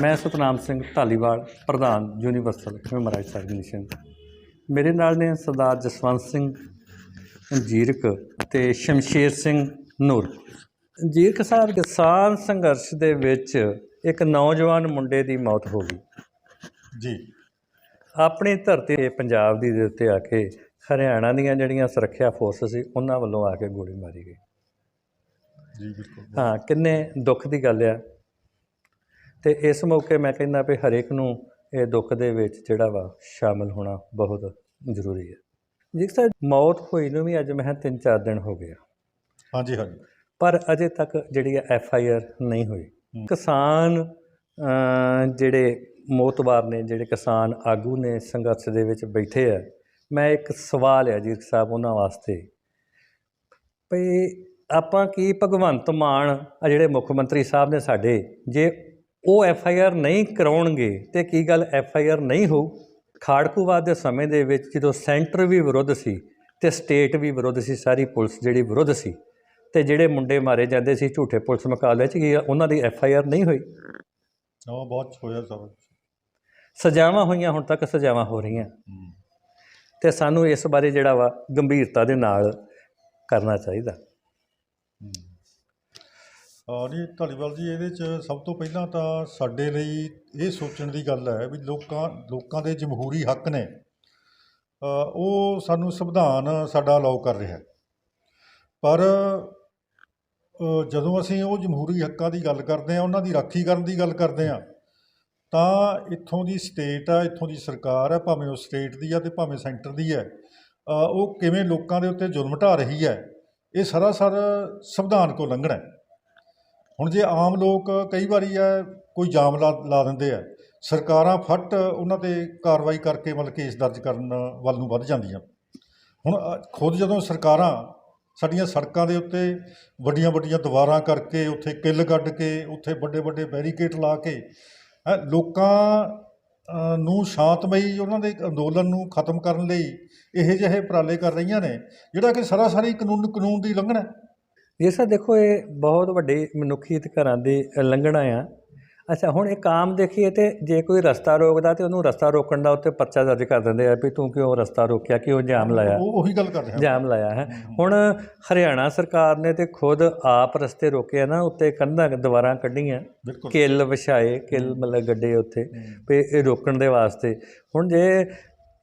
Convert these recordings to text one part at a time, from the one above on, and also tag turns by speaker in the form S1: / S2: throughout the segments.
S1: ਮੈਂ ਸਤਨਾਮ ਸਿੰਘ ਢਾਲੀਵਾਲ ਪ੍ਰਧਾਨ universal rights organisation ਮੇਰੇ ਨਾਲ ਨੇ ਸਰਦਾਰ ਜਸਵੰਤ ਸਿੰਘ ਜੀਰਕ ਤੇ ਸ਼ਮਸ਼ੇਰ ਸਿੰਘ ਨੂਰ। ਜੀਰਕ ਸਾਹਿਬ ਕਿਸਾਨ ਸੰਘਰਸ਼ ਦੇ ਵਿੱਚ ਇੱਕ ਨੌਜਵਾਨ ਮੁੰਡੇ ਦੀ ਮੌਤ ਹੋ ਗਈ।
S2: ਜੀ।
S1: ਆਪਣੀ ਧਰਤੀ ਤੇ ਪੰਜਾਬ ਦੀ ਦੇ ਉੱਤੇ ਆ ਕੇ ਹਰਿਆਣਾ ਦੀਆਂ ਜਿਹੜੀਆਂ ਸੁਰੱਖਿਆ ਫੋਰਸ ਸੀ ਉਹਨਾਂ ਵੱਲੋਂ ਆ ਕੇ ਗੋਲੀ ਮਾਰੀ ਗਈ।
S2: ਜੀ ਬਿਲਕੁਲ।
S1: ਹਾਂ ਕਿੰਨੇ ਦੁੱਖ ਦੀ ਗੱਲ ਆ। ਤੇ ਇਸ ਮੌਕੇ ਮੈਂ ਕਹਿੰਦਾ ਵੀ ਹਰੇਕ ਨੂੰ ਇਹ ਦੁੱਖ ਦੇ ਵਿੱਚ ਜਿਹੜਾ ਵਾ ਸ਼ਾਮਲ ਹੋਣਾ ਬਹੁਤ ਜ਼ਰੂਰੀ ਹੈ। ਜਿਸ ਤਰ੍ਹਾਂ ਮੌਤ ਹੋਈ ਨੂੰ ਵੀ ਅੱਜ ਮੈਂ 3-4 ਦਿਨ ਹੋ ਗਏ ਆ।
S2: ਹਾਂਜੀ ਹਾਂਜੀ।
S1: ਪਰ ਅਜੇ ਤੱਕ ਜਿਹੜੀ ਐਫ ਆਈ ਆਰ ਨਹੀਂ ਹੋਈ। ਕਿਸਾਨ ਜਿਹੜੇ ਮੋਤਬਾਰ ਨੇ ਜਿਹੜੇ ਕਿਸਾਨ ਆਗੂ ਨੇ ਸੰਘਰਸ਼ ਦੇ ਵਿੱਚ ਬੈਠੇ ਆ ਮੈਂ ਇੱਕ ਸਵਾਲ ਹੈ ਜੀ ਸਾਹਿਬ ਉਹਨਾਂ ਵਾਸਤੇ। ਭਈ ਆਪਾਂ ਕੀ ਭਗਵੰਤ ਮਾਨ ਆ ਜਿਹੜੇ ਮੁੱਖ ਮੰਤਰੀ ਸਾਹਿਬ ਨੇ ਸਾਡੇ ਜੇ ਉਹ ਐਫ ਆਈ ਆਰ ਨਹੀਂ ਕਰਾਉਣਗੇ ਤੇ ਕੀ ਗੱਲ ਐਫ ਆਈ ਆਰ ਨਹੀਂ ਹੋਊ? ਖਾੜਕੂਵਾਦ ਦੇ ਸਮੇਂ ਦੇ ਵਿੱਚ ਜਦੋਂ ਸੈਂਟਰ ਵੀ ਵਿਰੁੱਧ ਸੀ ਤੇ ਸਟੇਟ ਵੀ ਵਿਰੁੱਧ ਸੀ ਸਾਰੀ ਪੁਲਿਸ ਜਿਹੜੀ ਵਿਰੁੱਧ ਸੀ ਤੇ ਜਿਹੜੇ ਮੁੰਡੇ ਮਾਰੇ ਜਾਂਦੇ ਸੀ ਝੂਠੇ ਪੁਲਿਸ ਮੁਕਾਬਲੇ 'ਚ ਕੀ ਉਹਨਾਂ ਦੀ ਐਫ ਆਈ ਆਰ ਨਹੀਂ ਹੋਈ?
S2: ਉਹ ਬਹੁਤ ਹੋਇਆ ਸਭ।
S1: ਸਜ਼ਾਵਾਂ ਹੋਈਆਂ ਹੁਣ ਤੱਕ ਸਜ਼ਾਵਾਂ ਹੋ ਰਹੀਆਂ। ਤੇ ਸਾਨੂੰ ਇਸ ਬਾਰੇ ਜਿਹੜਾ ਵਾ ਗੰਭੀਰਤਾ ਦੇ ਨਾਲ ਕਰਨਾ ਚਾਹੀਦਾ।
S2: ਨਹੀਂ ਢਾਲੀਵਾਲ ਜੀ, ਇਹਦੇ ਚ ਸਭ ਤੋਂ ਪਹਿਲਾਂ ਤਾਂ ਸਾਡੇ ਲਈ ਇਹ ਸੋਚਣ ਦੀ ਗੱਲ ਹੈ ਵੀ ਲੋਕਾਂ ਲੋਕਾਂ ਦੇ ਜਮਹੂਰੀ ਹੱਕ ਨੇ। ਉਹ ਸਾਨੂੰ ਸੰਵਿਧਾਨ ਸਾਡਾ ਅਲਾਉ ਕਰ ਰਿਹਾ ਪਰ ਜਦੋਂ ਅਸੀਂ ਉਹ ਜਮਹੂਰੀ ਹੱਕਾਂ ਦੀ ਗੱਲ ਕਰਦੇ ਹਾਂ, ਉਹਨਾਂ ਦੀ ਰਾਖੀ ਕਰਨ ਦੀ ਗੱਲ ਕਰਦੇ ਹਾਂ, ਤਾਂ ਇੱਥੋਂ ਦੀ ਸਟੇਟ ਆ, ਇੱਥੋਂ ਦੀ ਸਰਕਾਰ ਹੈ ਭਾਵੇਂ ਉਹ ਸਟੇਟ ਦੀ ਆ ਤੇ ਭਾਵੇਂ ਸੈਂਟਰ ਦੀ ਹੈ ਉਹ ਕਿਵੇਂ ਲੋਕਾਂ ਦੇ ਉੱਤੇ ਜ਼ੁਲਮ ਢਾ ਰਹੀ ਹੈ, ਇਹ ਸਰਾਸਰ ਸੰਵਿਧਾਨ ਕੋ ਲੰਘਣਾ ਹੈ। ਹੁਣ ਜੇ ਆਮ ਲੋਕ ਕਈ ਵਾਰੀ ਹੈ ਕੋਈ ਜਾਮ ਲਾ ਲਾ ਦਿੰਦੇ ਆ ਸਰਕਾਰਾਂ ਫੱਟ ਉਹਨਾਂ ਤੇ ਕਾਰਵਾਈ ਕਰਕੇ ਮਤਲਬ ਕੇਸ ਦਰਜ ਕਰਨ ਵੱਲ ਨੂੰ ਵੱਧ ਜਾਂਦੀਆਂ। ਹੁਣ ਖੁਦ ਜਦੋਂ ਸਰਕਾਰਾਂ ਸਾਡੀਆਂ ਸੜਕਾਂ ਦੇ ਉੱਤੇ ਵੱਡੀਆਂ ਵੱਡੀਆਂ ਦੀਵਾਰਾਂ ਕਰਕੇ ਉੱਥੇ ਕਿੱਲ ਕੱਢ ਕੇ ਉੱਥੇ ਵੱਡੇ ਵੱਡੇ ਬੈਰੀਕੇਡ ਲਾ ਕੇ ਹੈਂ, ਲੋਕਾਂ ਨੂੰ ਸ਼ਾਂਤਮਈ ਉਹਨਾਂ ਦੇ ਅੰਦੋਲਨ ਨੂੰ ਖਤਮ ਕਰਨ ਲਈ ਇਹੋ ਜਿਹੇ ਉਪਰਾਲੇ ਕਰ ਰਹੀਆਂ ਨੇ ਜਿਹੜਾ ਕਿ ਸਰਾਸਰੀ ਕਾਨੂੰਨ ਕਾਨੂੰਨ ਦੀ ਉਲੰਘਣਾ ਹੈ।
S1: ਇਹ ਸਰ ਦੇਖੋ ਇਹ ਬਹੁਤ ਵੱਡੇ ਮਨੁੱਖੀ ਅਧਿਕਾਰਾਂ ਦੀ ਉਲੰਘਣਾ ਆ। ਅੱਛਾ ਹੁਣ ਇੱਕ ਆਮ ਦੇਖੀਏ ਤੇ ਜੇ ਕੋਈ ਰਸਤਾ ਰੋਕਦਾ ਤੇ ਉਹਨੂੰ ਰਸਤਾ ਰੋਕਣ ਦਾ ਉੱਤੇ ਪਰਚਾ ਦਰਜ ਕਰ ਦਿੰਦੇ ਆ ਵੀ ਤੂੰ ਕਿਉਂ ਰਸਤਾ ਰੋਕਿਆ ਕਿਉਂ ਜਾਮ ਲਾਇਆ?
S2: ਉਹ ਉਹੀ ਗੱਲ ਕਰ ਰਿਹਾ।
S1: ਜਾਮ ਲਾਇਆ ਹੈ। ਹੁਣ ਹਰਿਆਣਾ ਸਰਕਾਰ ਨੇ ਤੇ ਖੁਦ ਆਪ ਰਸਤੇ ਰੋਕੇ ਆ ਨਾ ਉੱਤੇ ਕੰਧਾਂ ਦੁਬਾਰਾ ਕੱਢੀਆਂ। ਕਿੱਲ ਵਿਛਾਏ ਕਿੱਲ ਮਤਲਬ ਗੱਡੇ ਉੱਥੇ ਵੀ ਇਹ ਰੋਕਣ ਦੇ ਵਾਸਤੇ। ਹੁਣ ਜੇ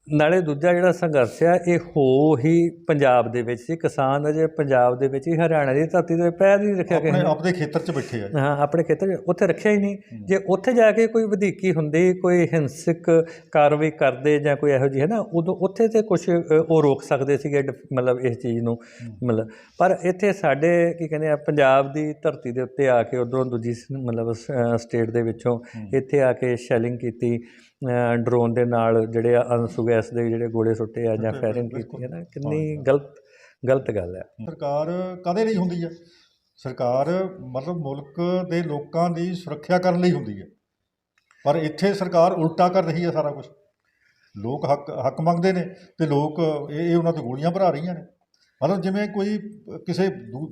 S1: ਨਾਲੇ ਦੂਜਾ ਜਿਹੜਾ ਸੰਘਰਸ਼ ਆ ਇਹ ਹੋ ਹੀ ਪੰਜਾਬ ਦੇ ਵਿੱਚ ਸੀ। ਕਿਸਾਨ ਅਜੇ ਪੰਜਾਬ ਦੇ ਵਿੱਚ ਹੀ ਹਰਿਆਣਾ ਦੀ ਧਰਤੀ ਤੇ ਪੈਰ ਨਹੀਂ ਰੱਖਿਆ
S2: ਆਪਣੇ
S1: ਕਿਸੇ ਨੇ।
S2: ਆਪਣੇ ਖੇਤਰ 'ਚ ਬੈਠੇ ਆ।
S1: ਹਾਂ ਆਪਣੇ ਖੇਤਰ 'ਚ ਉੱਥੇ ਰੱਖਿਆ ਹੀ ਨਹੀਂ। ਜੇ ਉੱਥੇ ਜਾ ਕੇ ਕੋਈ ਵਧੀਕੀ ਹੁੰਦੀ ਕੋਈ ਹਿੰਸਕ ਕਾਰਵਾਈ ਕਰਦੇ ਜਾਂ ਕੋਈ ਇਹੋ ਜਿਹੀ ਹੈ ਨਾ ਉਦੋਂ ਉੱਥੇ ਤੇ ਕੁਝ ਉਹ ਰੋਕ ਸਕਦੇ ਸੀਗੇ ਮਤਲਬ ਇਸ ਚੀਜ਼ ਨੂੰ ਮਤਲਬ। ਪਰ ਇੱਥੇ ਸਾਡੇ ਕੀ ਕਹਿੰਦੇ ਆ ਪੰਜਾਬ ਦੀ ਧਰਤੀ ਦੇ ਉੱਤੇ ਆ ਕੇ ਉਧਰੋਂ ਦੂਜੀ ਮਤਲਬ ਸਟੇਟ ਦੇ ਵਿੱਚੋਂ ਇੱਥੇ ਆ ਕੇ ਸ਼ੈਲਿੰਗ ਕੀਤੀ। ਡਰੋਨ ਦੇ ਨਾਲ ਜਿਹੜੇ ਆ ਅਨਸੂ ਗੈਸ ਦੇ ਜਿਹੜੇ ਗੋਲੇ ਸੁੱਟੇ ਆ ਜਾਂ ਫਾਇਰਿੰਗ ਕੀਤੀ ਹੈ ਨਾ ਕਿੰਨੀ ਗਲਤ ਗਲਤ ਗੱਲ ਹੈ।
S2: ਸਰਕਾਰ ਕਦੇ ਲਈ ਹੁੰਦੀ ਹੈ? ਸਰਕਾਰ ਮਤਲਬ ਮੁਲਕ ਦੇ ਲੋਕਾਂ ਦੀ ਸੁਰੱਖਿਆ ਕਰਨ ਲਈ ਹੁੰਦੀ ਹੈ। ਪਰ ਇੱਥੇ ਸਰਕਾਰ ਉਲਟਾ ਕਰ ਰਹੀ ਹੈ ਸਾਰਾ ਕੁਝ ਲੋਕ ਹੱਕ ਹੱਕ ਮੰਗਦੇ ਨੇ ਤੇ ਲੋਕ ਇਹ ਉਹਨਾਂ ਤੇ ਗੋਲੀਆਂ ਭਰਾ ਰਹੀਆਂ ਨੇ। ਮਤਲਬ ਜਿਵੇਂ ਕੋਈ ਕਿਸੇ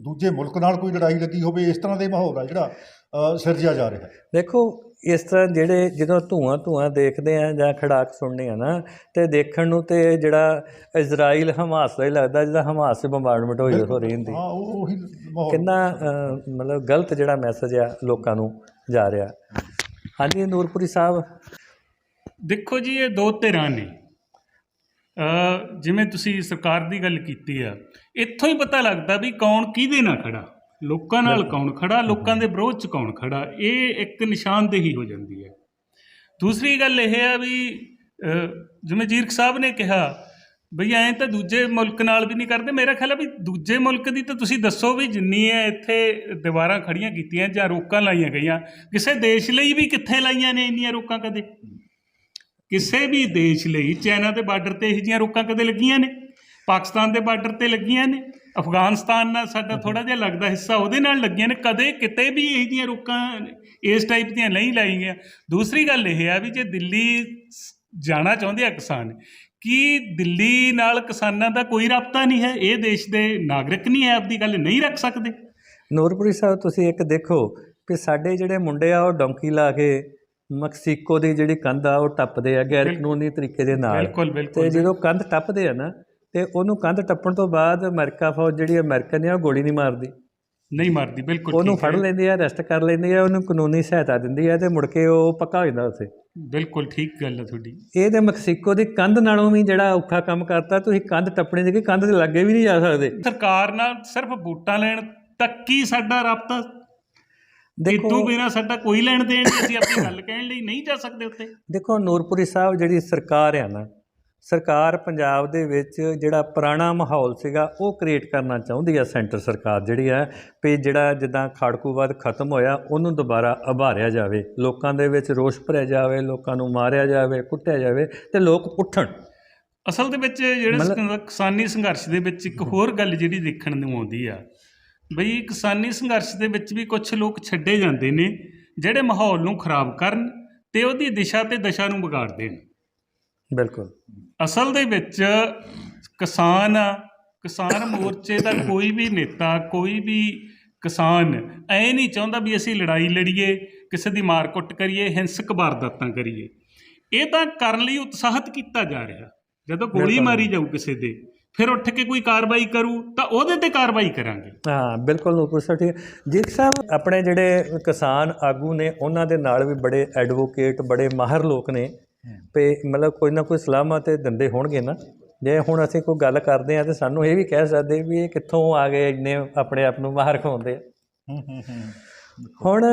S2: ਦੂਜੇ ਮੁਲਕ ਨਾਲ ਕੋਈ ਲੜਾਈ ਲੱਗੀ ਹੋਵੇ ਇਸ ਤਰ੍ਹਾਂ ਦੇ ਮਾਹੌਲ ਆ ਜਿਹੜਾ ਸਿਰਜਿਆ ਜਾ ਰਿਹਾ
S1: ਦੇਖੋ ਇਸ ਤਰ੍ਹਾਂ ਜਿਹੜੇ ਜਦੋਂ ਧੂਆਂ ਧੂਆਂ ਦੇਖਦੇ ਆ ਜਾਂ ਖੜਾਕ ਸੁਣਦੇ ਆ ਨਾ ਤੇ ਦੇਖਣ ਨੂੰ ਤੇ ਜਿਹੜਾ ਇਜ਼ਰਾਈਲ ਹਮਾਸ ਦਾ ਹੀ ਲੱਗਦਾ ਜਿਹਦਾ ਹਮਾਸ 'ਚ ਬੰਬਾਰਡਮੈਂਟ ਹੋਈ ਹੋ ਰਹੀ ਹੁੰਦੀ।
S2: ਹਾਂ ਉਹ ਉਹੀ ਮਾਹੌਲ।
S1: ਕਿੰਨਾ ਮਤਲਬ ਗਲਤ ਜਿਹੜਾ ਮੈਸੇਜ ਆ ਲੋਕਾਂ ਨੂੰ ਜਾ ਰਿਹਾ। ਹਾਂਜੀ ਨੂਰਪੁਰੀ ਸਾਹਿਬ।
S3: ਦੇਖੋ ਜੀ ਇਹ ਦੋ ਧਿਰਾਂ ਨੇ। ਜਿਵੇਂ ਤੁਸੀਂ ਸਰਕਾਰ ਦੀ ਗੱਲ ਕੀਤੀ ਆ ਇੱਥੋਂ ਹੀ ਪਤਾ ਲੱਗਦਾ ਵੀ ਕੌਣ ਕਿਹਦੇ ਨਾਲ ਖੜਾ। ਲੋਕਾਂ ਨਾਲ ਕੌਣ ਖੜਾ ਲੋਕਾਂ ਦੇ ਵਿਰੋਧ ਚ ਕੌਣ ਖੜਾ ਇਹ ਇੱਕ ਨਿਸ਼ਾਨਦੇਹੀ ਹੋ ਜਾਂਦੀ ਹੈ। ਦੂਸਰੀ ਗੱਲ ਇਹ ਆ ਵੀ ਜਿਵੇਂ ਜੀਰਕ ਸਾਹਿਬ ਨੇ ਕਿਹਾ ਬਈ ਐਂ ਤਾਂ ਦੂਜੇ ਮੁਲਕ ਨਾਲ ਵੀ ਨਹੀਂ ਕਰਦੇ ਮੇਰਾ ਖਿਆਲ ਹੈ ਵੀ ਦੂਜੇ ਮੁਲਕ ਦੀ ਤਾਂ ਤੁਸੀਂ ਦੱਸੋ ਵੀ ਜਿੰਨੀ ਹੈ ਇੱਥੇ ਦੀਵਾਰਾਂ ਖੜੀਆਂ ਕੀਤੀਆਂ ਜਾਂ ਰੋਕਾਂ ਲਾਈਆਂ ਗਈਆਂ ਕਿਸੇ ਦੇਸ਼ ਲਈ ਵੀ ਕਿੱਥੇ ਲਾਈਆਂ ਨੇ ਇੰਨੀਆਂ ਰੋਕਾਂ ਕਦੇ? ਕਿਸੇ ਵੀ ਦੇਸ਼ ਲਈ ਚਾਈਨਾ ਦੇ ਬਾਰਡਰ ਤੇ ਇਹੋ ਜਿਹੀਆਂ ਰੋਕਾਂ ਕਦੇ ਲੱਗੀਆਂ ਨੇ? ਪਾਕਿਸਤਾਨ ਦੇ ਬਾਰਡਰ ਤੇ ਲੱਗੀਆਂ ਨੇ? ਅਫਗਾਨਿਸਤਾਨ ਨਾਲ ਸਾਡਾ ਥੋੜਾ ਜਿਹਾ ਲੱਗਦਾ ਹਿੱਸਾ ਉਹਦੇ ਨਾਲ ਲੱਗੀਆਂ ਨੇ। ਕਦੇ ਕਿਤੇ ਵੀ ਇਹੋ ਜਿਹੀਆਂ ਰੋਕਾਂ ਇਸ ਟਾਈਪ ਦੀਆਂ ਨਹੀਂ ਲਾਈਆਂ। ਦੂਸਰੀ ਗੱਲ ਇਹ ਆ ਵੀ ਜੇ ਦਿੱਲੀ ਜਾਣਾ ਚਾਹੁੰਦੇ ਆ ਕਿਸਾਨ ਕੀ ਦਿੱਲੀ ਨਾਲ ਕਿਸਾਨਾਂ ਦਾ ਕੋਈ ਰਾਬਤਾ ਨਹੀਂ ਹੈ? ਇਹ ਦੇਸ਼ ਦੇ ਨਾਗਰਿਕ ਨਹੀਂ ਹੈ ਆਪਦੀ ਗੱਲ ਨਹੀਂ ਰੱਖ ਸਕਦੇ।
S1: ਨੂਰਪੁਰੀ ਸਾਹਿਬ ਤੁਸੀਂ ਇੱਕ ਦੇਖੋ ਕਿ ਸਾਡੇ ਜਿਹੜੇ ਮੁੰਡੇ ਆ ਉਹ ਡੌਂਕੀ ਲਾ ਕੇ ਮੈਕਸੀਕੋ ਦੀ ਜਿਹੜੀ ਕੰਧ ਆ ਉਹ ਟੱਪਦੇ ਆ ਗੈਰ ਕਾਨੂੰਨੀ ਤਰੀਕੇ ਦੇ ਨਾਲ।
S3: ਬਿਲਕੁਲ
S1: ਤੇ
S3: ਬਿਲਕੁਲ
S1: ਜਦੋਂ ਕੰਧ ਟੱਪਦੇ ਆ ਨਾ ਤੇ ਉਹਨੂੰ ਕੰਧ ਟੱਪਣ ਤੋਂ ਬਾਅਦ ਅਮਰੀਕਾ ਫੌਜ ਜਿਹੜੀ ਅਮਰੀਕਨ ਆ ਉਹ ਗੋਲੀ ਨਹੀਂ ਮਾਰਦੀ।
S3: ਨਹੀਂ ਮਾਰਦੀ ਬਿਲਕੁਲ
S1: ਉਹਨੂੰ। ਫੜ ਲੈਂਦੀ ਆ ਅਰੈਸਟ ਕਰ ਲੈਂਦੀ ਆ ਉਹਨੂੰ ਕਾਨੂੰਨੀ ਸਹਾਇਤਾ ਦਿੰਦੀ ਆ ਤੇ ਮੁੜ ਕੇ ਉਹ ਪੱਕਾ ਹੋ ਜਾਂਦਾ ਉੱਥੇ।
S3: ਬਿਲਕੁਲ ਠੀਕ ਗੱਲ ਹੈ ਤੁਹਾਡੀ।
S1: ਇਹ ਤੇ ਮੈਕਸੀਕੋ ਦੀ ਕੰਧ ਨਾਲੋਂ ਵੀ ਜਿਹੜਾ ਔਖਾ ਕੰਮ ਕਰਤਾ ਤੁਸੀਂ ਕੰਧ ਟੱਪਣੀ ਦੀ ਕਿ ਕੰਧ ਦੇ ਲਾਗੇ ਵੀ ਨਹੀਂ ਜਾ ਸਕਦੇ।
S3: ਸਰਕਾਰ ਨਾਲ ਸਿਰਫ ਵੋਟਾਂ ਲੈਣ ਤੱਕ ਹੀ ਸਾਡਾ ਰਾਬਤਾ
S1: ਦੇਖੋ
S3: ਇਦੋਂ ਬਿਨਾ ਸਾਡਾ ਕੋਈ ਲੈਣ ਦੇਣ ਨਹੀਂ ਅਸੀਂ ਆਪਣੀ ਗੱਲ ਕਹਿਣ ਲਈ ਨਹੀਂ ਜਾ ਸਕਦੇ ਉੱਤੇ
S1: ਦੇਖੋ ਨੂਰਪੁਰੀ ਸਾਹਿਬ ਜਿਹੜੀ ਸਰਕਾਰ ਆ ਨਾ ਸਰਕਾਰ ਪੰਜਾਬ ਦੇ ਵਿੱਚ ਜਿਹੜਾ ਪੁਰਾਣਾ ਮਾਹੌਲ ਸੀਗਾ ਉਹ ਕ੍ਰੀਏਟ ਕਰਨਾ ਚਾਹੁੰਦੀ ਆ ਸੈਂਟਰ ਸਰਕਾਰ ਜਿਹੜੀ ਆ ਵੀ ਜਿਹੜਾ ਜਿੱਦਾਂ ਖਾੜਕੂਵਾਦ ਖਤਮ ਹੋਇਆ ਉਹਨੂੰ ਦੁਬਾਰਾ ਉਭਾਰਿਆ ਜਾਵੇ। ਲੋਕਾਂ ਦੇ ਵਿੱਚ ਰੋਸ਼ ਭਰਿਆ ਜਾਵੇ ਲੋਕਾਂ ਨੂੰ ਮਾਰਿਆ ਜਾਵੇ ਕੁੱਟਿਆ ਜਾਵੇ ਤੇ ਲੋਕ ਉੱਠਣ।
S3: ਅਸਲ ਦੇ ਵਿੱਚ ਜਿਹੜੇ ਕਿਸਾਨੀ ਸੰਘਰਸ਼ ਦੇ ਵਿੱਚ ਇੱਕ ਹੋਰ ਗੱਲ ਜਿਹੜੀ ਦੇਖਣ ਨੂੰ ਆਉਂਦੀ ਆ ਬਈ ਕਿਸਾਨੀ ਸੰਘਰਸ਼ ਦੇ ਵਿੱਚ ਵੀ ਕੁਝ ਲੋਕ ਛੱਡੇ ਜਾਂਦੇ ਨੇ ਜਿਹੜੇ ਮਾਹੌਲ ਨੂੰ ਖਰਾਬ ਕਰਨ ਤੇ ਉਹਦੀ ਦਿਸ਼ਾ ਤੇ ਦਸ਼ਾ ਨੂੰ ਵਿਗਾੜ ਦੇਣ
S1: ਬਿਲਕੁਲ।
S3: ਅਸਲ ਦੇ ਵਿੱਚ ਕਿਸਾਨ ਕਿਸਾਨ ਮੋਰਚੇ ਦਾ ਕੋਈ ਵੀ ਨੇਤਾ ਕੋਈ ਵੀ ਕਿਸਾਨ ਐ ਨਹੀਂ ਚਾਹੁੰਦਾ ਵੀ ਅਸੀਂ ਲੜਾਈ ਲੜੀਏ ਕਿਸੇ ਦੀ ਮਾਰ ਕੁੱਟ ਕਰੀਏ ਹਿੰਸਕ ਵਾਰਦਾਤਾਂ ਕਰੀਏ। ਇਹ ਤਾਂ ਕਰਨ ਲਈ ਉਤਸ਼ਾਹਿਤ ਕੀਤਾ ਜਾ ਰਿਹਾ। ਜਦੋਂ ਗੋਲੀ। ਮਾਰੀ ਜਾਊ ਕਿਸੇ ਦੇ ਫਿਰ ਉੱਠ ਕੇ ਕੋਈ ਕਾਰਵਾਈ ਕਰੂ ਤਾਂ ਉਹਦੇ ਤੇ ਕਾਰਵਾਈ ਕਰਾਂਗੇ।
S1: ਹਾਂ ਬਿਲਕੁਲ ਨੂਰਪੁਰ ਸਾਹਿਬ ਠੀਕ ਹੈ। ਜੀ ਸਾਹਿਬ ਆਪਣੇ ਜਿਹੜੇ ਕਿਸਾਨ ਆਗੂ ਨੇ ਉਹਨਾਂ ਦੇ ਨਾਲ ਵੀ ਬੜੇ ਐਡਵੋਕੇਟ ਬੜੇ ਮਾਹਰ ਲੋਕ ਨੇ। ਤੇ ਮਤਲਬ ਕੋਈ ਨਾ ਕੋਈ ਸਲਾਹਾਂ ਤੇ ਦਿੰਦੇ ਹੋਣਗੇ ਨਾ। ਜੇ ਹੁਣ ਅਸੀਂ ਕੋਈ ਗੱਲ ਕਰਦੇ ਆ ਤੇ ਸਾਨੂੰ ਇਹ ਵੀ ਕਹਿ ਸਕਦੇ ਵੀ ਇਹ ਕਿੱਥੋਂ ਆ ਗਏ ਇੰਨੇ ਆਪਣੇ ਆਪ ਨੂੰ ਮਾਹਰ ਖਾਉਂਦੇ ਆ।
S2: ਹੂੰ ਹੂੰ ਹੂੰ
S1: ਹੁਣ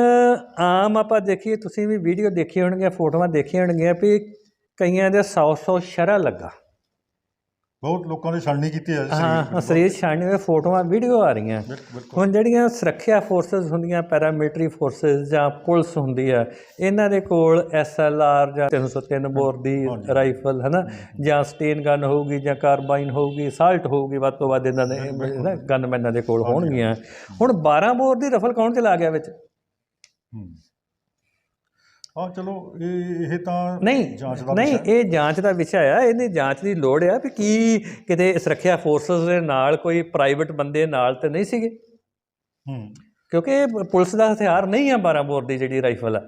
S1: ਆਮ ਆਪਾਂ ਦੇਖੀਏ ਤੁਸੀਂ ਵੀ ਵੀਡੀਓ ਦੇਖੀ ਹੋਣਗੀਆਂ ਫੋਟੋਆਂ ਦੇਖੀਆਂ ਹੋਣਗੀਆਂ ਵੀ ਕਈਆਂ ਦੇ 100 100 ਸ਼ਰਾ ਲੱਗਾ।
S2: ਬਹੁਤ ਲੋਕਾਂ ਨੇ ਛਾਣਨੀ ਕੀਤੀ ਹੈ
S1: ਹਾਂ ਸਰੀਰ ਛਾਣੇ ਹੋਏ ਫੋਟੋਆਂ ਵੀਡੀਓ ਆ ਰਹੀਆਂ। ਹੁਣ ਜਿਹੜੀਆਂ ਸੁਰੱਖਿਆ ਫੋਰਸਸ ਹੁੰਦੀਆਂ ਪੈਰਾਮਿਲਟਰੀ ਫੋਰਸਸ ਜਾਂ ਪੁਲਿਸ ਹੁੰਦੀ ਆ ਇਹਨਾਂ ਦੇ ਕੋਲ ਐਸਐਲਆਰ ਜਾਂ 303 ਬੋਰ ਦੀ। ਰਾਈਫਲ ਹੈ ਨਾ ਜਾਂ ਸਟੇਨ ਗਨ ਹੋਊਗੀ ਜਾਂ ਕਾਰਬਾਈਨ ਹੋਊਗੀ ਸਾਲਟ ਹੋਊਗੀ ਵੱਧ ਤੋਂ ਵੱਧ ਇਹਨਾਂ ਦੇ ਗਨਮੈਨਾਂ ਦੇ ਕੋਲ ਹੋਣਗੀਆਂ। ਹੁਣ 12 ਬੋਰ ਦੀ ਰਫਲ ਕੌਣ ਚਲਾ ਗਿਆ ਵਿੱਚ?
S2: ਹੂੰ ਚਲੋ ਇਹ ਇਹ ਤਾਂ
S1: ਨਹੀਂ
S2: ਜਾਂਚ ਦਾ
S1: ਨਹੀਂ। ਇਹ ਜਾਂਚ ਦਾ ਵਿਸ਼ਾ ਆ ਇਹਦੀ ਜਾਂਚ ਦੀ ਲੋੜ ਆ ਵੀ ਕੀ ਕਿਤੇ ਸੁਰੱਖਿਆ ਫੋਰਸਸ ਦੇ ਨਾਲ ਕੋਈ ਪ੍ਰਾਈਵੇਟ ਬੰਦੇ ਨਾਲ ਤੇ ਨਹੀਂ ਸੀਗੇ।
S2: ਹੂੰ।
S1: ਕਿਉਂਕਿ ਪੁਲਿਸ ਦਾ ਹਥਿਆਰ ਨਹੀਂ ਆ 12 ਬੋਰ ਦੀ ਜਿਹੜੀ ਰਾਈਫਲ ਆ।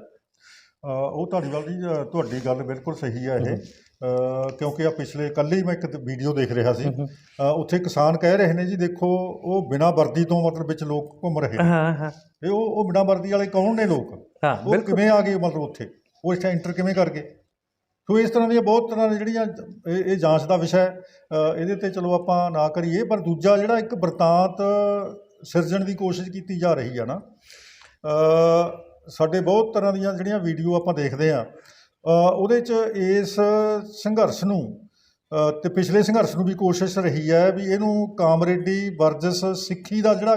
S2: ਉਹ ਤੁਹਾਡੀ ਗੱਲ ਦੀ ਤੁਹਾਡੀ ਗੱਲ ਬਿਲਕੁਲ ਸਹੀ ਹੈ ਇਹ। ਕਿਉਂਕਿ ਆ ਪਿਛਲੇ ਕੱਲ੍ਹ ਹੀ ਮੈਂ ਇੱਕ ਵੀਡੀਓ ਦੇਖ ਰਿਹਾ ਸੀ। ਉੱਥੇ ਕਿਸਾਨ ਕਹਿ ਰਹੇ ਨੇ ਜੀ ਦੇਖੋ ਉਹ ਬਿਨਾਂ ਵਰਦੀ ਤੋਂ ਮਤਲਬ ਵਿੱਚ ਲੋਕ ਘੁੰਮ ਰਹੇ
S1: ਹਾਂ ਹਾਂ।
S2: ਇਹ ਉਹ ਉਹ ਬਿਨਾਂ ਵਰਦੀ ਵਾਲੇ ਕੌਣ ਨੇ ਲੋਕ?
S1: ਹਾਂ
S2: ਉਹ ਕਿਵੇਂ ਆ ਗਏ ਮਤਲਬ ਉੱਥੇ? ਉਹ ਇੱਥੇ ਐਂਟਰ ਕਿਵੇਂ ਕਰ ਗਏ? ਸੋ ਇਸ ਤਰ੍ਹਾਂ ਦੀਆਂ ਬਹੁਤ ਤਰ੍ਹਾਂ ਦੀਆਂ ਜਿਹੜੀਆਂ ਇਹ ਜਾਂਚ ਦਾ ਵਿਸ਼ਾ ਹੈ। ਇਹਦੇ ਤੇ ਚਲੋ ਆਪਾਂ ਨਾ ਕਰੀਏ ਪਰ ਦੂਜਾ ਜਿਹੜਾ ਇੱਕ ਵਰਤਾਂਤ ਸਿਰਜਣ ਦੀ ਕੋਸ਼ਿਸ਼ ਕੀਤੀ ਜਾ ਰਹੀ ਆ ਨਾ ਅ, ਸਾਡੇ ਬਹੁਤ ਤਰ੍ਹਾਂ ਦੀਆਂ ਜਿਹੜੀਆਂ ਵੀਡੀਓ ਆਪਾਂ ਦੇਖਦੇ ਆ ਉਹਦੇ 'ਚ ਇਸ ਸੰਘਰਸ਼ ਨੂੰ ਤੇ ਪਿਛਲੇ ਸੰਘਰਸ਼ ਨੂੰ ਵੀ ਕੋਸ਼ਿਸ਼ ਰਹੀ ਹੈ ਵੀ ਇਹਨੂੰ ਕਾਮਰੇਡੀ ਵਰਜਸ ਸਿੱਖੀ ਦਾ ਜਿਹੜਾ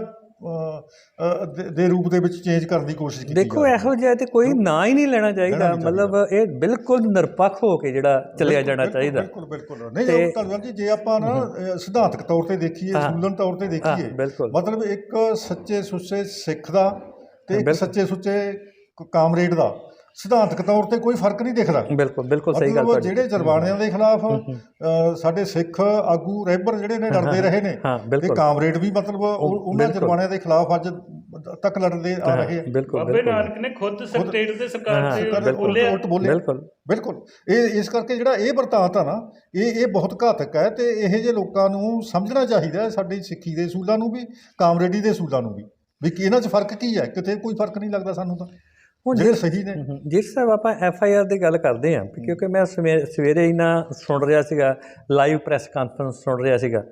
S2: ਦੇ- ਰੂਪ ਦੇ ਵਿੱਚ ਚੇਂਜ ਕਰਨ ਦੀ ਕੋਸ਼ਿਸ਼ ਕੀਤੀ
S1: ਦੇਖੋ। ਇਹੋ ਜਿਹਾ ਤੇ ਕੋਈ ਨਾਂ ਹੀ ਨਹੀਂ ਲੈਣਾ ਚਾਹੀਦਾ ਮਤਲਬ ਇਹ ਬਿਲਕੁਲ ਨਿਰਪੱਖ ਹੋ ਕੇ ਜਿਹੜਾ ਚੱਲਿਆ ਜਾਣਾ ਚਾਹੀਦਾ।
S2: ਬਿਲਕੁਲ ਬਿਲਕੁਲ। ਨਹੀਂ
S1: ਤੇ-
S2: ਉਹ ਧੰਨਵਾਦ ਜੀ ਜੇ ਆਪਾਂ ਨਾ ਸਿਧਾਂਤਕ ਤੌਰ ਤੇ ਦੇਖੀਏ। ਸੂਲਨ ਤੌਰ ਤੇ ਦੇਖੀਏ ਮਤਲਬ ਇੱਕ ਸੱਚੇ ਸੁੱਚੇ ਸਿੱਖ ਦਾ ਤੇ ਇੱਕ। ਸੱਚੇ ਸੁੱਚੇ ਕਾਮਰੇਡ ਦਾ। ਸਿਧਾਂਤਕ ਤੌਰ ਤੇ ਕੋਈ ਫ਼ਰਕ ਨਹੀਂ ਦਿਖਦਾ।
S1: ਬਿਲਕੁਲ ਬਿਲਕੁਲ ਸਹੀ ਗੱਲ ਤੁਹਾਡੀ।
S2: ਜਿਹੜੇ ਜਰਬਾਣਿਆਂ ਦੇ ਖਿਲਾਫ ਸਾਡੇ ਸਿੱਖ ਆਗੂ ਰਹਿਬਰ ਜਿਹੜੇ ਨੇ ਲੜਦੇ ਰਹੇ ਨੇ। ਤੇ ਕਾਮਰੇਡ ਵੀ ਮਤਲਬ ਉਹ- ਉਹਨਾਂ। ਜਰਬਾਣਿਆਂ ਦੇ ਖਿਲਾਫ ਅੱਜ ਤੱਕ ਲੜਦੇ ਆ ਰਹੇ ਆ।
S3: ਬਾਬੇ ਨਾਨਕ ਨੇ ਖੁਦ ਸਟੇਟ ਦੇ ਸਰਕਾਰ
S2: ਉਲਟ ਬੋਲੇ।
S1: ਬਿਲਕੁਲ।
S2: ਬਿਲਕੁਲ। ਇਹ ਇਸ ਕਰਕੇ ਜਿਹੜਾ ਇਹ ਵਰਤਾਂਤ ਆ ਨਾ ਇਹ ਇਹ ਬਹੁਤ ਘਾਤਕ ਹੈ ਤੇ ਇਹੋ ਜਿਹੇ ਲੋਕਾਂ ਨੂੰ ਸਮਝਣਾ ਚਾਹੀਦਾ ਹੈ ਸਾਡੀ ਸਿੱਖੀ ਦੇ ਅਸੂਲਾਂ ਨੂੰ ਵੀ ਕਾਮਰੇਡੀ ਦੇ ਅਸੂਲਾਂ ਨੂੰ ਵੀ। ਵੀ ਕਿ ਇਹਨਾਂ 'ਚ ਫ਼ਰਕ ਕੀ ਹੈ? ਕਿਤੇ ਕੋਈ ਫ਼ਰਕ ਨਹੀਂ ਲੱਗਦਾ ਸਾਨੂੰ ਤਾਂ।
S1: ਹੁਣ
S2: ਜਿਹੜੇ ਸਹੀ ਨੇ।
S1: ਜਿਸ ਸਾਹਿਬ ਆਪਾਂ ਐਫ ਆਈ ਆਰ ਦੀ ਗੱਲ ਕਰਦੇ ਵੀ ਕਿਉਂਕਿ ਮੈਂ ਸਵੇ- ਸਵੇਰੇ ਹੀ ਨਾ ਸੁਣ ਰਿਹਾ ਸੀਗਾ ਲਾਈਵ ਪ੍ਰੈਸ ਕਾਨਫਰੰਸ ਸੁਣ ਰਿਹਾ ਸੀਗਾ।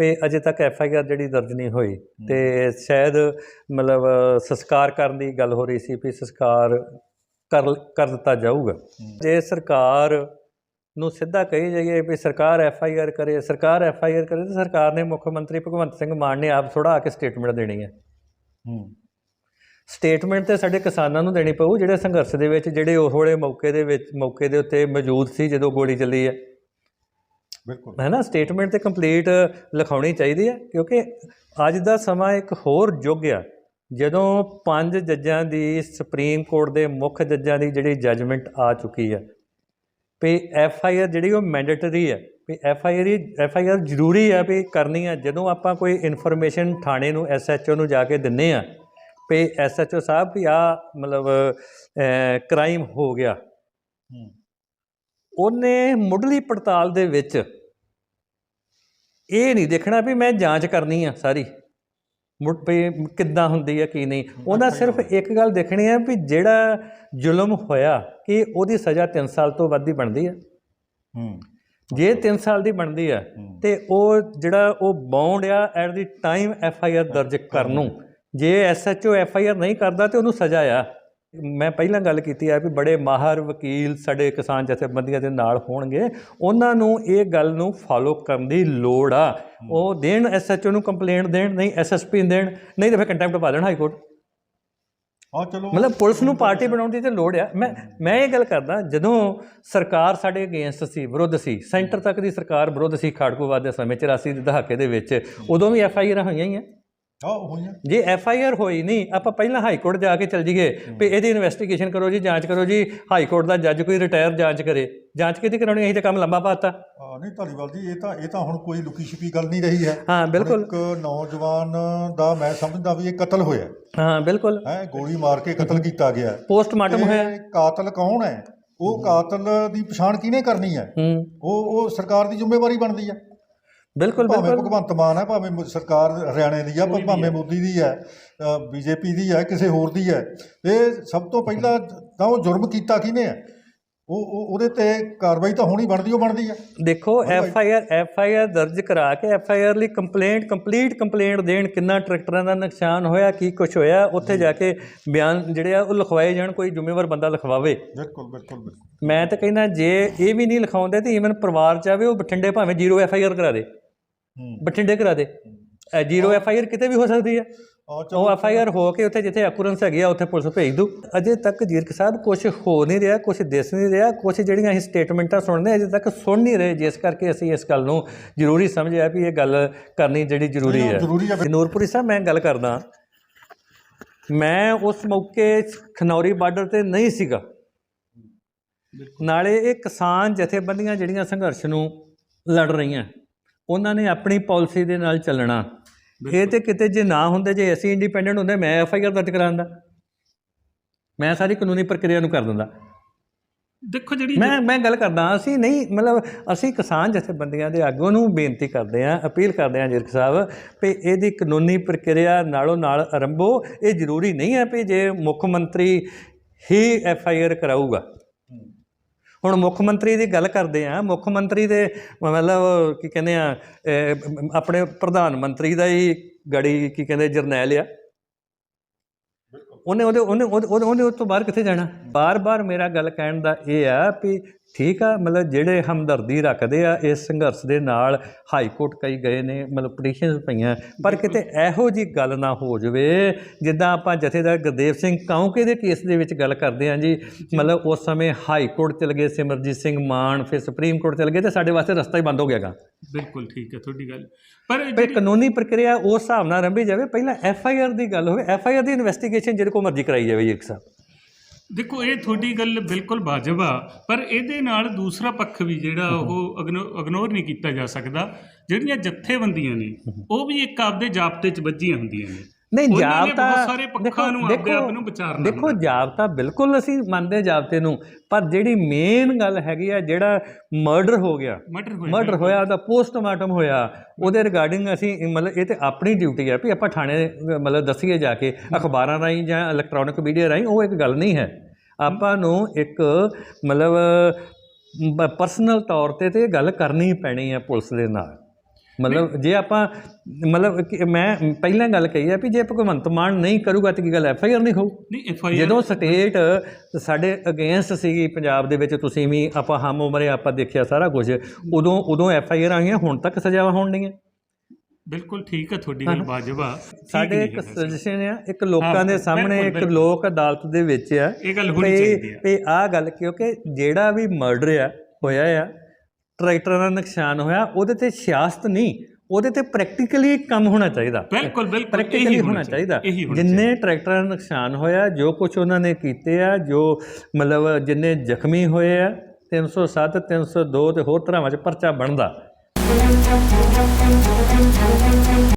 S1: ਵੀ ਅਜੇ ਤੱਕ ਐਫ ਆਈ ਆਰ ਜਿਹੜੀ ਦਰਜ ਨਹੀਂ ਹੋਈ ਤੇ ਸ਼ਾਇਦ ਮਤਲਬ ਸੰਸਕਾਰ ਕਰਨ ਦੀ ਗੱਲ ਹੋ ਰਹੀ ਸੀ ਵੀ ਸੰਸਕਾਰ ਕਰ ਕਰ ਦਿੱਤਾ ਜਾਊਗਾ। ਜੇ ਸਰਕਾਰ ਨੂੰ ਸਿੱਧਾ ਕਹੀ ਜਾਈਏ ਵੀ ਸਰਕਾਰ ਐਫ ਆਈ ਆਰ ਕਰੇ ਸਰਕਾਰ ਐਫ ਆਈ ਆਰ ਕਰੇ ਤੇ ਸਰਕਾਰ ਨੇ ਮੁੱਖ ਮੰਤਰੀ ਭਗਵੰਤ ਸਿੰਘ ਮਾਨ ਨੇ ਆਪ ਥੋੜਾ ਆ ਕੇ ਸਟੇਟਮੈਂਟ ਦੇਣੀ ਹੈ।
S2: ਹੂੰ।
S1: ਸਟੇਟਮੈਂਟ ਤੇ ਸਾਡੇ ਕਿਸਾਨਾਂ ਨੂੰ ਦੇਣੀ ਪਊ ਜਿਹੜੇ ਸੰਘਰਸ਼ ਦੇ ਵਿੱਚ ਜਿਹੜੇ ਉਹ ਵੇਲੇ ਮੌਕੇ ਦੇ ਵਿੱਚ ਮੌਕੇ ਦੇ ਉੱਤੇ ਮੌਜੂਦ ਸੀ ਜਦੋਂ ਗੋਲੀ ਚੱਲੀ ਹੈ।
S2: ਬਿਲਕੁਲ।
S1: ਹੈ ਨਾ ਸਟੇਟਮੈਂਟ ਤੇ ਕੰਪਲੀਟ ਲਿਖਾਉਣੀ ਚਾਹੀਦੀ ਹੈ ਕਿਉਂਕਿ ਅੱਜ ਦਾ ਸਮਾਂ ਇੱਕ ਹੋਰ ਯੁੱਗ ਆ। ਜਦੋਂ ਪੰਜ ਜੱਜਾਂ ਦੀ ਸੁਪਰੀਮ ਕੋਰਟ ਦੇ ਮੁੱਖ ਜੱਜਾਂ ਦੀ ਜਿਹੜੀ ਜੱਜਮੈਂਟ ਆ ਚੁੱਕੀ ਹੈ ਵੀ ਐਫ ਆਈ ਆਰ ਜਿਹੜੀ ਉਹ ਮੈਂਡੇਟਰੀ ਹੈ ਵੀ F I R F I R ਜ਼ਰੂਰੀ ਹੈ ਵੀ ਕਰਨੀ ਹੈ ਜਦੋਂ ਆਪਾਂ ਕੋਈ ਇਨਫੋਰਮੇਸ਼ਨ ਥਾਣੇ ਨੂੰ ਐਸ ਐਚ ਓ ਨੂੰ ਜਾ ਕੇ ਦਿੰਨੇ ਆ ਵੀ ਐਸਐਚਓ ਸਾਹਿਬ ਵੀ ਆ ਮਤਲਬ ਕ੍ਰਾਈਮ ਹੋ ਗਿਆ।
S2: ਹੂੰ।
S1: ਉਹਨੇ ਮੁੱਢਲੀ ਪੜਤਾਲ ਦੇ ਵਿੱਚ ਇਹ ਨਹੀਂ ਦੇਖਣਾ ਵੀ ਮੈਂ ਜਾਂਚ ਕਰਨੀ ਆ ਸਾਰੀ। ਮੁੱਢ ਵੀ ਕਿੱਦਾਂ ਹੁੰਦੀ ਆ ਕੀ ਨਹੀਂ। ਉਹਨਾਂ ਸਿਰਫ ਇੱਕ ਗੱਲ ਦੇਖਣੀ ਆ ਵੀ ਜਿਹੜਾ ਜ਼ੁਲਮ ਹੋਇਆ ਕਿ ਉਹਦੀ ਸਜ਼ਾ 3 ਸਾਲ ਤੋਂ ਵੱਧ ਦੀ ਬਣਦੀ ਆ?
S2: ਹੂੰ।
S1: ਜੇ 3 ਸਾਲ ਦੀ ਬਣਦੀ ਆ। ਤੇ ਉਹ ਜਿਹੜਾ ਉਹ ਬਾਉਂਡ ਆ at the time F I R ਦਰਜ ਕਰਨ ਨੂੰ। ਜੇ S H O F I R ਨਹੀਂ ਕਰਦਾ ਤੇ ਉਹਨੂੰ ਸਜ਼ਾ ਆ। ਮੈਂ ਪਹਿਲਾਂ ਗੱਲ ਕੀਤੀ ਆ ਵੀ ਬੜੇ ਮਾਹਰ ਵਕੀਲ ਸਾਡੇ ਕਿਸਾਨ ਜਥੇਬੰਦੀਆਂ ਦੇ ਨਾਲ ਹੋਣਗੇ। ਉਹਨਾਂ ਨੂੰ ਇਹ ਗੱਲ ਨੂੰ ਫਾਲੋ ਕਰਨ ਦੀ ਲੋੜ ਆ। ਉਹ ਦੇਣ ਐਸ ਐਚ ਓ ਨੂੰ ਕੰਪਲੇਂਟ ਦੇਣ ਨਹੀਂ ਐਸ ਐਸ ਪੀ ਦੇਣ ਨਹੀਂ ਤਾਂ ਫਿਰ ਕੰਟੈਂਪਟ ਪਾ ਦੇਣ ਹਾਈ ਕੋਰਟ।
S2: ਆ ਚਲੋ
S1: ਮਤਲਬ ਪੁਲਿਸ ਨੂੰ ਪਾਰਟੀ ਬਣਾਉਣ ਦੀ ਤੇ ਲੋੜ ਆ। ਮੈਂ ਮੈਂ ਇਹ ਗੱਲ ਕਰਦਾ ਜਦੋਂ ਸਰਕਾਰ ਸਾਡੇ ਅਗੇਂਸਟ ਸੀ ਵਿਰੁੱਧ ਸੀ ਸੈਂਟਰ ਤੱਕ ਦੀ ਸਰਕਾਰ ਵਿਰੁੱਧ ਸੀ ਖਾੜਕੂਵਾਦ ਦੇ ਸਮੇਂ 84 ਦੇ ਦਹਾਕੇ ਦੇ ਵਿੱਚ ਉਦੋਂ ਵੀ ਐਫ ਆਈ ਆਰ ਹੋਈਆਂ ਹੀ ਆ। ਜੇ ਐਫ ਆਈ ਆਰ ਹੋਈ ਨਹੀਂ ਆਪਾਂ ਪਹਿਲਾਂ ਹਾਈ ਕੋਰਟ ਜਾ ਕੇ ਚੱਲ ਜੀਏ ਵੀ ਇਹਦੀ ਇਨਵੈਸਟੀਗੇਸ਼ਨ ਕਰੋ ਜੀ ਜਾਂਚ ਕਰੋ ਜੀ ਹਾਈ ਕੋਰਟ ਦਾ ਜੱਜ ਕੋਈ ਰਿਟਾਇਰ ਜਾਂਚ ਕਰੇ। ਜਾਂਚ ਕਿਹਦੀ ਕਰਾਉਣੀ ਅਸੀਂ ਤਾਂ ਕੰਮ ਲੰਬਾ ਪਾਤਾ।
S2: ਨਹੀਂ ਧਾਲੀਵਾਲ ਜੀ ਇਹ ਤਾਂ ਇਹ ਤਾਂ ਹੁਣ ਕੋਈ ਲੁਕੀ ਛਿਪੀ ਗੱਲ ਨਹੀਂ ਰਹੀ ਹੈ।
S1: ਹਾਂ ਬਿਲਕੁਲ।
S2: ਇੱਕ ਨੌਜਵਾਨ ਦਾ ਮੈਂ ਸਮਝਦਾ ਵੀ ਇਹ ਕਤਲ ਹੋਇਆ।
S1: ਹਾਂ ਬਿਲਕੁਲ।
S2: ਹੈ ਗੋਲੀ ਮਾਰ ਕੇ ਕਤਲ ਕੀਤਾ ਗਿਆ।
S1: ਪੋਸਟਮਾਰਟਮ ਹੋਇਆ।
S2: ਕਾਤਲ ਕੌਣ ਹੈ? ਉਹ ਕਾਤਲ ਦੀ ਪਛਾਣ ਕਿਹਨੇ ਕਰਨੀ ਹੂੰ। ਉਹ ਉਹ ਸਰਕਾਰ ਦੀ ਜ਼ਿੰਮੇਵਾਰੀ ਬਣਦੀ ਹੈ।
S1: ਬਿਲਕੁਲ
S2: ਭਾਵੇਂ
S1: ਬਿਲਕੁਲ।
S2: ਭਗਵੰਤ ਮਾਨ ਹੈ ਭਾਵੇਂ ਮੁ- ਸਰਕਾਰ ਹਰਿਆਣੇ ਦੀ ਆ ਭਾਵੇਂ ਮੋਦੀ ਦੀ ਹੈ ਬੀਜੇਪੀ ਦੀ ਹੈ ਕਿਸੇ ਹੋਰ ਦੀ ਹੈ ਇਹ ਸਭ ਤੋਂ ਪਹਿਲਾਂ ਤਾਂ ਉਹ ਜੁਰਮ ਕੀਤਾ ਕਿਹਨੇ ਹੈ ਉਹ ਉਹ- ਉਹਦੇ ਤੇ ਕਾਰਵਾਈ ਤਾਂ ਹੋਣੀ ਬਣਦੀ ਉਹ ਬਣਦੀ ਹੈ
S1: ਦੇਖੋ F I R F I R ਦਰਜ ਕਰਾ ਕੇ ਐਫ ਆਈ ਆਰ ਲਈ ਕੰਪਲੇਂਟ ਕੰਪਲੀਟ ਕੰਪਲੇਂਟ ਦੇਣ ਕਿੰਨਾ ਟਰੈਕਟਰਾਂ ਦਾ ਨੁਕਸਾਨ ਹੋਇਆ ਕੀ ਕੁਝ ਹੋਇਆ ਉੱਥੇ ਜਾ। ਕੇ ਬਿਆਨ ਜਿਹੜੇ ਆ ਉਹ ਲਿਖਵਾਏ ਜਾਣ ਕੋਈ ਜ਼ਿੰਮੇਵਾਰ ਬੰਦਾ ਲਿਖਵਾਵੇ।
S2: ਬਿਲਕੁਲ ਬਿਲਕੁਲ ਬਿਲਕੁਲ।
S1: ਮੈਂ ਤਾਂ ਕਹਿੰਦਾ ਜੇ ਇਹ ਵੀ ਨਹੀਂ ਲਿਖਾਉਂਦੇ ਤੇ ਈਵਨ ਪਰਿਵਾਰ ਚਾਵੇ ਉਹ ਬਠਿੰਡੇ ਭਾਵੇਂ ਜ਼ੀਰੋ ਐਫ ਆਈ ਆਰ ਕਰਾ ਦੇ। ਬਠਿੰਡੇ ਕਰਾ ਦੇ। ਜ਼ੀਰੋ ਐਫ ਆਈ ਆਰ ਕਿਤੇ ਵੀ ਹੋ ਸਕਦੀ ਹੈ। ਉਹ ਐਫ ਆਈ ਆਰ ਹੋ ਕੇ ਉੱਥੇ ਜਿੱਥੇ ਅਕੂਰੈਂਸ ਹੈਗੀ ਆ ਉੱਥੇ ਪੁਲਿਸ ਭੇਜ ਦੂ ਅਜੇ ਤੱਕ ਜੀਰਕ ਸਾਹਿਬ ਕੁਝ ਹੋ ਨਹੀਂ ਰਿਹਾ ਕੁਝ ਦਿਸ ਨਹੀਂ ਰਿਹਾ ਕੁਝ ਜਿਹੜੀਆਂ ਅਸੀਂ ਸਟੇਟਮੈਂਟਾਂ ਸੁਣਦੇ ਅਜੇ ਤੱਕ ਸੁਣ ਨਹੀਂ ਰਹੇ ਜਿਸ ਕਰਕੇ ਅਸੀਂ ਇਸ ਗੱਲ ਨੂੰ ਜ਼ਰੂਰੀ ਸਮਝਿਆ ਵੀ ਇਹ ਗੱਲ ਕਰਨੀ ਜਿਹੜੀ ਜ਼ਰੂਰੀ ਹੈ।
S2: ਜ਼ਰੂਰੀ ਹੈ
S1: ਨੂਰਪੁਰੀ ਸਾਹਿਬ ਮੈਂ ਗੱਲ ਕਰਦਾ। ਮੈਂ ਉਸ ਮੌਕੇ ਖਨੌਰੀ ਬਾਰਡਰ ਤੇ ਨਹੀਂ ਸੀਗਾ। ਨਾਲੇ ਇਹ ਕਿਸਾਨ ਜਥੇਬੰਦੀਆਂ ਜਿਹੜੀਆਂ ਸੰਘਰਸ਼ ਨੂੰ ਲੜ ਰਹੀਆਂ। ਉਹਨਾਂ ਨੇ ਆਪਣੀ ਪਾਲਿਸੀ ਦੇ ਨਾਲ ਚੱਲਣਾ। ਇਹ ਤੇ ਕਿਤੇ ਜੇ ਨਾ ਹੁੰਦੇ ਜੇ ਅਸੀਂ ਇੰਡੀਪੈਂਡੈਂਟ ਹੁੰਦੇ ਮੈਂ ਐਫ ਆਈ ਆਰ ਦਰਜ ਕਰਾਉਂਦਾ ਮੈਂ ਸਾਰੀ ਕਾਨੂੰਨੀ ਪ੍ਰਕਿਰਿਆ ਨੂੰ ਕਰ ਦਿੰਦਾ।
S3: ਦੇਖੋ ਜਿਹੜੀ
S1: ਮੈਂ ਮੈਂ ਗੱਲ ਕਰਦਾ ਅਸੀਂ ਨਹੀਂ ਮਤਲਬ ਅਸੀਂ ਕਿਸਾਨ ਜਥੇਬੰਦੀਆਂ ਦੇ ਆਗੂ ਨੂੰ ਬੇਨਤੀ ਕਰਦੇ ਆਂ ਅਪੀਲ ਕਰਦੇ ਆਂ ਜਿਰਕ ਸਾਹਿਬ ਵੀ ਇਹਦੀ ਕਾਨੂੰਨੀ ਪ੍ਰਕਿਰਿਆ ਨਾਲੋਂ ਨਾਲ ਆਰੰਭੋ ਇਹ ਜ਼ਰੂਰੀ ਨਹੀਂ ਹੈ ਵੀ ਜੇ ਮੁੱਖ ਮੰਤਰੀ ਹੀ ਐਫ ਆਈ ਆਰ ਕਰਾਊਗਾ। ਹੁਣ ਮੁੱਖ ਮੰਤਰੀ ਦੀ ਗੱਲ ਕਰਦੇ ਆ ਮੁੱਖ ਮੰਤਰੀ ਦੇ ਮਤਲਬ ਕੀ ਕਹਿੰਦੇ ਆ ਆਪਣੇ ਪ੍ਰਧਾਨ ਮੰਤਰੀ ਦਾ ਹੀ ਗੜੀ ਕੀ ਕਹਿੰਦੇ ਜਰਨੈਲ ਆ। ਉਹਨੇ ਉਹਦੇ ਉਹਨੇ ਉਹਦੇ ਤੋਂ ਬਾਹਰ ਕਿੱਥੇ ਜਾਣਾ? ਬਾਰ-ਬਾਰ ਮੇਰਾ ਗੱਲ ਕਹਿਣ ਦਾ ਇਹ ਆ ਵੀ ਠੀਕ ਆ ਮਤਲਬ ਜਿਹੜੇ ਹਮਦਰਦੀ ਰੱਖਦੇ ਆ ਇਸ ਸੰਘਰਸ਼ ਦੇ ਨਾਲ ਹਾਈ ਕੋਰਟ ਕਈ ਗਏ ਨੇ ਮਤਲਬ ਪਟੀਸ਼ਨਸ ਪਈਆਂ। ਪਰ ਕਿਤੇ ਇਹੋ ਜੀ ਗੱਲ ਨਾ ਹੋ ਜਵੇ ਜਿੱਦਾਂ ਆਪਾਂ ਜਥੇਦਾਰ ਗੁਰਦੇਵ ਸਿੰਘ ਕਾਉਂਕੇ ਦੇ ਕੇਸ ਦੇ ਵਿੱਚ ਗੱਲ ਕਰਦੇ ਆ ਜੀ। ਮਤਲਬ ਉਸ ਸਮੇਂ ਹਾਈ ਕੋਰਟ ਚਲ ਗਏ ਸਿਮਰਜੀਤ ਸਿੰਘ ਮਾਨ ਫਿਰ ਸੁਪਰੀਮ ਕੋਰਟ ਚਲ ਗਏ ਤੇ ਸਾਡੇ ਵਾਸਤੇ ਰਸਤਾ ਹੀ ਬੰਦ ਹੋ ਗਿਆਗਾ
S3: ਬਿਲਕੁਲ ਠੀਕ ਹੈ ਤੁਹਾਡੀ ਗੱਲ। ਪਰ ਜਿਹੜੀ-
S1: ਕਾਨੂੰਨੀ ਪ੍ਰਕਿਰਿਆ ਉਸ ਹਿਸਾਬ ਨਾਲ ਰੰਭੀ ਜਾਵੇ ਪਹਿਲਾਂ ਐਫ ਆਈ ਆਰ ਦੀ ਗੱਲ ਹੋਵੇ ਐਫ ਆਈ ਆਰ ਦੀ ਇਨਵੈਸਟੀਗੇਸ਼ਨ ਜਿਹੜੇ ਕੋ ਮਰਜ਼ੀ ਕਰਾਈ ਜਾਵੇ ਜੀ ਇੱਕ ਸਾਹਿਬ
S3: ਦੇਖੋ ਇਹ ਤੁਹਾਡੀ ਗੱਲ ਬਿਲਕੁਲ ਵਾਜਬ ਆ ਪਰ ਇਹਦੇ ਨਾਲ ਦੂਸਰਾ ਪੱਖ ਵੀ ਜਿਹੜਾ ਉਹ ਇਗਨੋਰ ਨਹੀਂ ਕੀਤਾ ਜਾ ਸਕਦਾ। ਜਿਹੜੀਆਂ ਜਥੇਬੰਦੀਆਂ ਨੇ ਉਹ ਵੀ ਇੱਕ ਆਪਦੇ ਜਾਬਤੇ 'ਚ ਵੱਜੀਆਂ ਹੁੰਦੀਆਂ ਨੇ।
S1: ਨਹੀਂ ਜਾਬਤਾ
S3: ਬਹੁਤ ਸਾਰੇ ਪੱਖਾਂ ਨੂੰ
S1: ਦੇਖੋ-
S3: ਆਪ ਨੂੰ ਵਿਚਾਰਨਾ
S1: ਦੇਖੋ ਜਾਬਤਾ ਬਿਲਕੁਲ ਅਸੀਂ ਮੰਨਦੇ ਜਾਬਤੇ ਨੂੰ ਪਰ ਜਿਹੜੀ ਮੇਨ ਗੱਲ ਹੈਗੀ ਆ ਜਿਹੜਾ ਮਰਡਰ ਹੋ ਗਿਆ
S3: ਮਰਡਰ ਹੋਇਆ
S1: ਉਹਦਾ ਪੋਸਟਮਾਰਟਮ ਹੋਇਆ ਉਹਦੇ ਰਿਗਾਰਡਿੰਗ ਅਸੀਂ ਮਤਲਬ ਇਹ ਤੇ ਆਪਣੀ ਡਿਊਟੀ ਹੈ ਵੀ ਆਪਾਂ ਥਾਣੇ ਮਤਲਬ ਦੱਸੀਏ ਜਾ ਕੇ ਅਖਬਾਰਾਂ ਰਾਹੀਂ ਜਾਂ ਇਲੈਕਟ੍ਰੋਨਿਕ ਮੀਡੀਆ ਰਾਹੀਂ ਉਹ ਇੱਕ ਗੱਲ ਨਹੀਂ ਹੈ। ਆਪਾਂ ਨੂੰ ਇੱਕ ਮਤਲਬ ਪਰਸਨਲ ਤੌਰ ਤੇ ਤੇ ਗੱਲ ਕਰਨੀ ਪੈਣੀ ਹੈ ਪੁਲਿਸ ਦੇ ਨਾਲ। ਮਤਲਬ ਜੇ ਆਪਾਂ ਮਤਲਬ ਮੈਂ ਪਹਿਲਾਂ ਗੱਲ ਕਹੀ ਹੈ ਵੀ ਜੇ ਭਗਵੰਤ ਮਾਨ ਨਹੀਂ ਕਰੂਗਾ ਤਾਂ ਕੀ ਗੱਲ ਐਫ ਆਈ ਆਰ ਨਹੀਂ ਹੋਊ?
S3: ਨਹੀਂ ਐਫ ਆਈ
S1: ਜਦੋਂ ਸਟੇਟ ਸਾਡੇ ਅਗੇਂਸਟ ਸੀਗੀ ਪੰਜਾਬ ਦੇ ਵਿੱਚ ਤੁਸੀਂ ਵੀ ਆਪਾਂ ਹਮ ਉਮਰੇ ਆਪਾਂ ਦੇਖਿਆ ਸਾਰਾ ਕੁਝ ਉਦੋਂ ਉਦੋਂ ਐਫ ਆਈ ਆਰ ਆਈਆਂ ਹੁਣ ਤੱਕ ਸਜ਼ਾਵਾਂ ਹੋਣਗੀਆਂ
S3: ਬਿਲਕੁਲ ਠੀਕ ਹੈ ਤੁਹਾਡੀ ਗੱਲ ਆ ਠੀਕ
S1: ਸਾਡੇ ਇੱਕ। ਸੁਜੈਸ਼ਨ ਆ ਇੱਕ ਲੋਕਾਂ ਦੇ ਸਾਹਮਣੇ ਇੱਕ। ਲੋਕ ਅਦਾਲਤ ਦੇ ਵਿੱਚ ਆ।
S3: ਇਹ ਗੱਲ ਹੋਣੀ ਚਾਹੀਦੀ ਹੈ।
S1: ਤੇ ਆ ਗੱਲ ਕਿਉਂਕਿ ਜਿਹੜਾ ਵੀ ਮਰਡਰ ਆ ਹੋਇਆ ਆ ਟਰੈਕਟਰਾਂ ਦਾ ਨੁਕਸਾਨ ਹੋਇਆ ਉਹਦੇ ਤੇ ਸਿਆਸਤ ਨਹੀਂ ਉਹਦੇ ਤੇ ਪ੍ਰੈਕਟੀਕਲੀ ਕੰਮ ਹੋਣਾ ਚਾਹੀਦਾ।
S3: ਬਿਲਕੁਲ ਬਿਲਕੁਲ
S1: ਪ੍ਰੈਕਟੀਕਲੀ ਹੋਣਾ ਚਾਹੀਦਾ ਜਿੰਨੇ ਟਰੈਕਟਰਾਂ ਦਾ ਨੁਕਸਾਨ ਹੋਇਆ ਜੋ ਕੁਝ ਉਹਨਾਂ ਨੇ ਕੀਤੇ ਆ ਜੋ ਮਤਲਬ ਜਿੰਨੇ ਜ਼ਖਮੀ ਹੋਏ ਆ 307 302 ਤੇ ਹੋਰ ਤਰ੍ਹਾਂ ਚ ਪਰਚਾ ਬਣਦਾ।